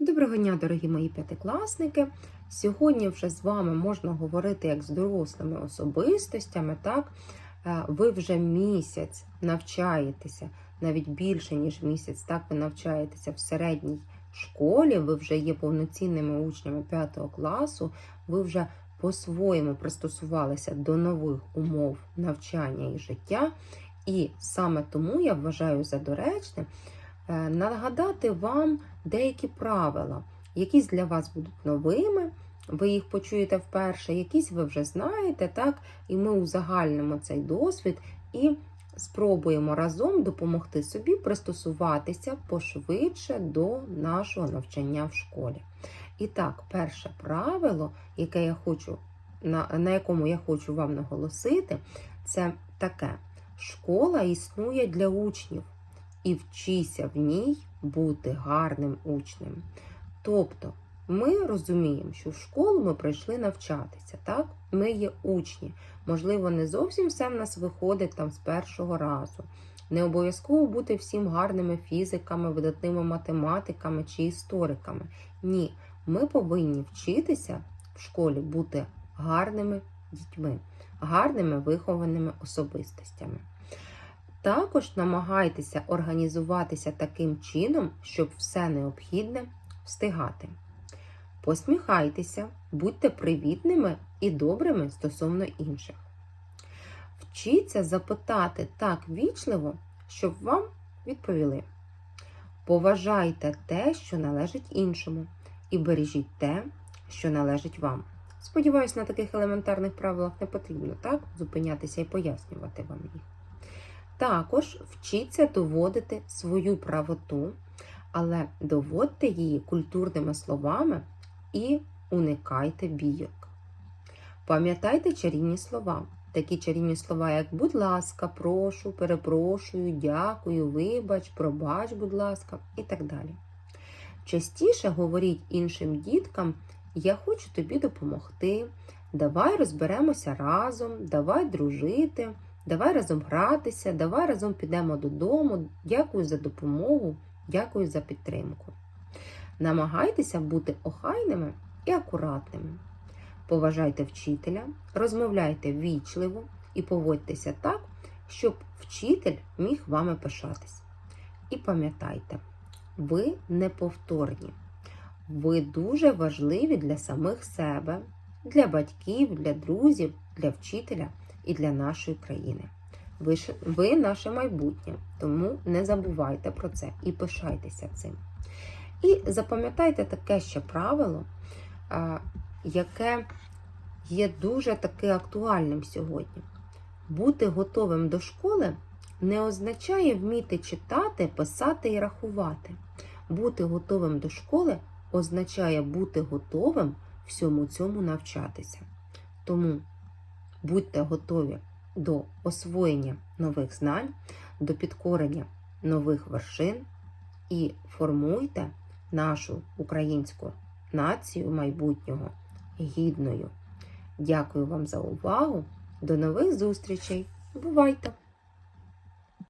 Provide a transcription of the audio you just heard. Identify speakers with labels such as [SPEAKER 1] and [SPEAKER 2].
[SPEAKER 1] Доброго дня, дорогі мої п'ятикласники. Сьогодні вже з вами можна говорити як з дорослими особистостями. Так, Е, ви вже місяць навчаєтеся, навіть більше ніж місяць. Так, ви навчаєтеся в середній школі. Ви вже є повноцінними учнями 5 класу. Ви вже по-своєму пристосувалися до нових умов навчання і життя. І саме тому я вважаю за доречне нагадати вам деякі правила, якісь для вас будуть новими. Ви їх почуєте вперше, якісь ви вже знаєте, так? І ми узагальнимо цей досвід і спробуємо разом допомогти собі пристосуватися пошвидше до нашого навчання в школі. І так, перше правило, яке я хочу, на, на якому я хочу вам наголосити, це таке: школа існує для учнів, і вчися в ній бути гарним учнем. Тобто, ми розуміємо, що в школу ми прийшли навчатися, так? Ми є учні. Можливо, не зовсім все в нас виходить там з першого разу. Не обов'язково бути всім гарними фізиками, видатними математиками чи істориками. Ні, ми повинні вчитися в школі бути гарними дітьми, гарними вихованими особистостями. Також намагайтеся організуватися таким чином, щоб все необхідне встигати. Посміхайтеся, будьте привітними і добрими стосовно інших. Вчіться запитати так вічливо, щоб вам відповіли. Поважайте те, що належить іншому, і бережіть те, що належить вам. Сподіваюсь, на таких елементарних правилах не потрібно так зупинятися і пояснювати вам їх. Також вчіться доводити свою правоту, але доводьте її культурними словами і уникайте бійок. Пам'ятайте чарівні слова. Такі чарівні слова, як будь ласка, прошу, перепрошую, дякую, вибач, пробач, будь ласка, і так далі. Частіше говоріть іншим діткам, я хочу тобі допомогти, давай розберемося разом, давай дружити, давай разом гратися, давай разом підемо додому, дякую за допомогу, дякую за підтримку. Намагайтеся бути охайними і акуратними. Поважайте вчителя, розмовляйте ввічливо і поводьтеся так, щоб вчитель міг вами пишатись. І пам'ятайте, ви неповторні. Ви дуже важливі для самих себе, для батьків, для друзів, для вчителя і для нашої країни. Ви, ви наше майбутнє, тому не забувайте про це і пишайтеся цим. І запам'ятайте таке ще правило, яке є дуже таки актуальним сьогодні. Бути готовим до школи не означає вміти читати, писати і рахувати. Бути готовим до школи означає бути готовим всьому цьому навчатися. Тому будьте готові до освоєння нових знань, до підкорення нових вершин і формуйте нашу українську націю майбутнього гідною. Дякую вам за увагу. До нових зустрічей. Бувайте!